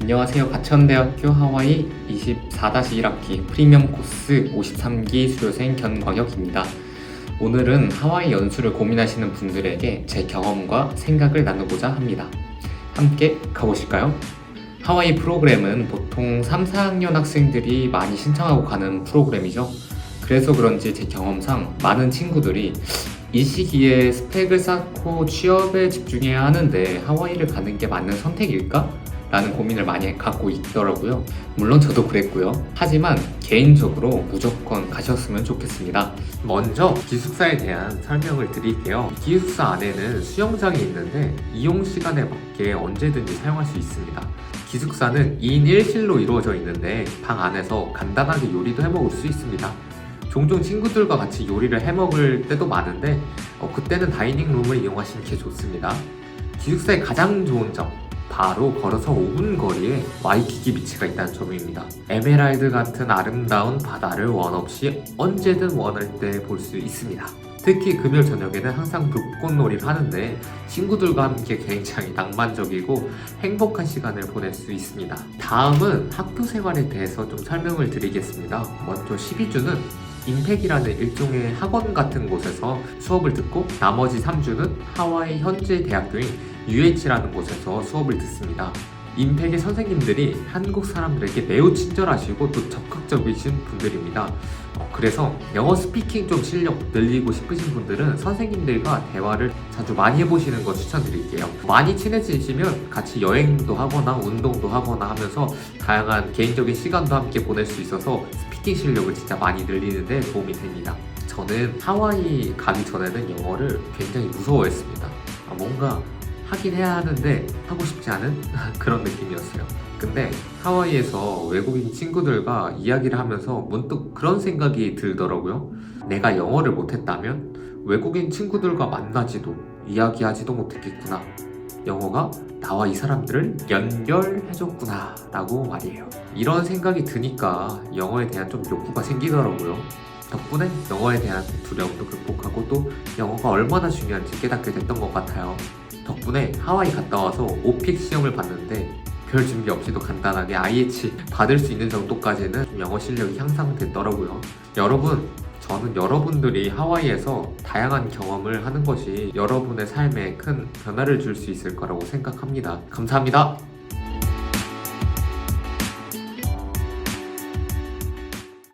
안녕하세요. 가천대학교 하와이 24-1학기 프리미엄 코스 53기 수료생 견광혁입니다. 오늘은 하와이 연수를 고민하시는 분들에게 제 경험과 생각을 나누고자 합니다. 함께 가보실까요? 하와이 프로그램은 보통 3, 4학년 학생들이 많이 신청하고 가는 프로그램이죠. 그래서 그런지 제 경험상 많은 친구들이 이 시기에 스펙을 쌓고 취업에 집중해야 하는데 하와이를 가는 게 맞는 선택일까? 라는 고민을 많이 갖고 있더라고요. 물론 저도 그랬고요. 하지만 개인적으로 무조건 가셨으면 좋겠습니다. 먼저 기숙사에 대한 설명을 드릴게요. 기숙사 안에는 수영장이 있는데 이용 시간에 맞게 언제든지 사용할 수 있습니다. 기숙사는 2인 1실로 이루어져 있는데 방 안에서 간단하게 요리도 해 먹을 수 있습니다. 종종 친구들과 같이 요리를 해 먹을 때도 많은데 어, 그때는 다이닝 룸을 이용하시는 게 좋습니다. 기숙사의 가장 좋은 점 바로 걸어서 5분 거리에 와이키키 비치가 있다는 점입니다. 에메랄드 같은 아름다운 바다를 원 없이 언제든 원할 때 볼 수 있습니다. 특히 금요일 저녁에는 항상 불꽃놀이를 하는데 친구들과 함께 굉장히 낭만적이고 행복한 시간을 보낼 수 있습니다. 다음은 학교 생활에 대해서 좀 설명을 드리겠습니다. 먼저 12주는 임팩이라는 일종의 학원 같은 곳에서 수업을 듣고 나머지 3주는 하와이 현지 대학교인 UH라는 곳에서 수업을 듣습니다. 임팩의 선생님들이 한국 사람들에게 매우 친절하시고 또 적극적이신 분들입니다. 어, 그래서 영어 스피킹 좀 실력 늘리고 싶으신 분들은 선생님들과 대화를 자주 많이 해보시는 거 추천드릴게요. 많이 친해지시면 같이 여행도 하거나 운동도 하거나 하면서 다양한 개인적인 시간도 함께 보낼 수 있어서 스피킹 실력을 진짜 많이 늘리는데 도움이 됩니다. 저는 하와이 가기 전에는 영어를 굉장히 무서워했습니다. 아, 뭔가 하긴 해야 하는데 하고 싶지 않은 그런 느낌이었어요. 근데 하와이에서 외국인 친구들과 이야기를 하면서 문득 그런 생각이 들더라고요. 내가 영어를 못했다면 외국인 친구들과 만나지도 이야기하지도 못했겠구나. 영어가 나와 이 사람들을 연결해줬구나 라고 말이에요. 이런 생각이 드니까 영어에 대한 좀 욕구가 생기더라고요. 덕분에 영어에 대한 두려움도 극복하고 또 영어가 얼마나 중요한지 깨닫게 됐던 것 같아요. 덕분에 하와이 갔다 와서 오픽 시험을 봤는데 별 준비 없이도 간단하게 IH 받을 수 있는 정도까지는 좀 영어 실력이 향상됐더라고요. 여러분, 저는 여러분들이 하와이에서 다양한 경험을 하는 것이 여러분의 삶에 큰 변화를 줄 수 있을 거라고 생각합니다. 감사합니다.